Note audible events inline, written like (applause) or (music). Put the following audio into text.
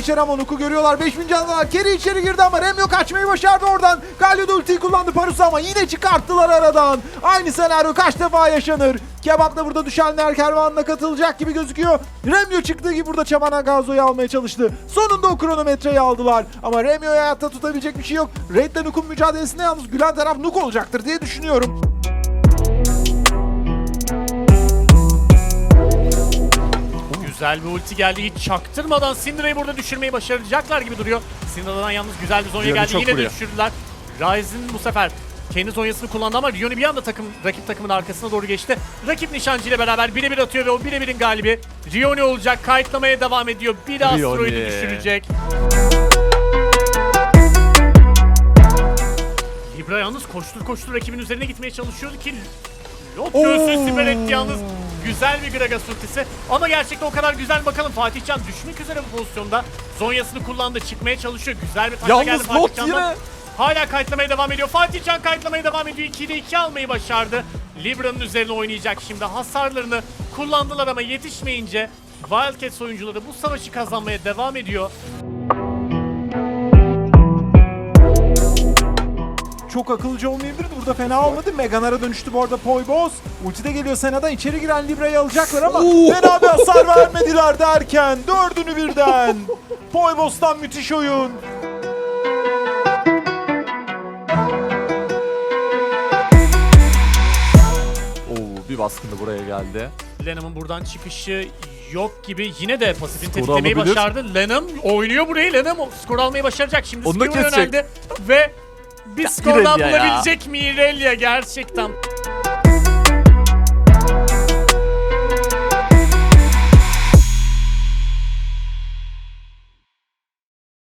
içeri ama Nuk'u görüyorlar. 5000 canlılar. Kerry içeri girdi ama Remyo kaçmayı başardı oradan. Galio da ultiyi kullandı Parus ama yine çıkarttılar aradan. Aynı senaryo kaç defa yaşanır? Kebap da burada düşenler kervanına katılacak gibi gözüküyor. Remyo çıktığı gibi burada Çamana Gazo'yu almaya çalıştı. Sonunda o kronometreyi aldılar. Ama Remyo'yu hayatta tutabilecek bir şey yok. Raid ile Nuk'un mücadelesinde yalnız gülen taraf Nuk olacaktır diye düşünüyorum. Güzel bir ulti geldi. Hiç çaktırmadan Syndra'yı burada düşürmeyi başaracaklar gibi duruyor. Syndra'dan yalnız güzel bir zonya geldi. Yine vuruyor. düşürdüler. Ryzen bu sefer kendi zonyasını kullandı ama Rion'u bir anda takım rakip takımın arkasına doğru geçti. Rakip nişancı ile beraber birebir atıyor ve o birebirin galibi Rioni olacak. Kayıtlamaya devam ediyor. Bir Rioni. asteroidi düşürecek. Libra yalnız koştur koştur rakibin üzerine gitmeye çalışıyordu ki Yok göğsü siper etti yalnız. Güzel bir Gragas ultisi. Ama gerçekten o kadar güzel bakalım. Fatih Can düşmek üzere bu pozisyonda. Zonyasını kullandı. Çıkmaya çalışıyor. Güzel bir Yalnız geldi Fatih bot Can'dan. yine. Hala kayıtlamaya devam ediyor. Fatih Can kayıtlamaya devam ediyor. 2'de 2 almayı başardı. Libra'nın üzerine oynayacak şimdi. Hasarlarını kullandılar ama yetişmeyince Wildcats oyuncuları bu savaşı kazanmaya devam ediyor. Çok akılcı olmayabilirdi. Burada fena olmadı. Meganara dönüştü bu arada Poybos. Ulti de geliyor Sena'dan. içeri giren Libra'yı alacaklar ama fena bir hasar vermediler derken dördünü birden. (laughs) Poybos'tan müthiş oyun. Oo bir baskın da buraya geldi. Lenham'ın buradan çıkışı yok gibi. Yine de pasifini Skoru tetiklemeyi alabilir. başardı. Lenham oynuyor burayı. Lenham skor almayı başaracak. Şimdi Onu da kesecek. yöneldi ve bir skor daha İrelia ya. bulabilecek mi İrelia gerçekten?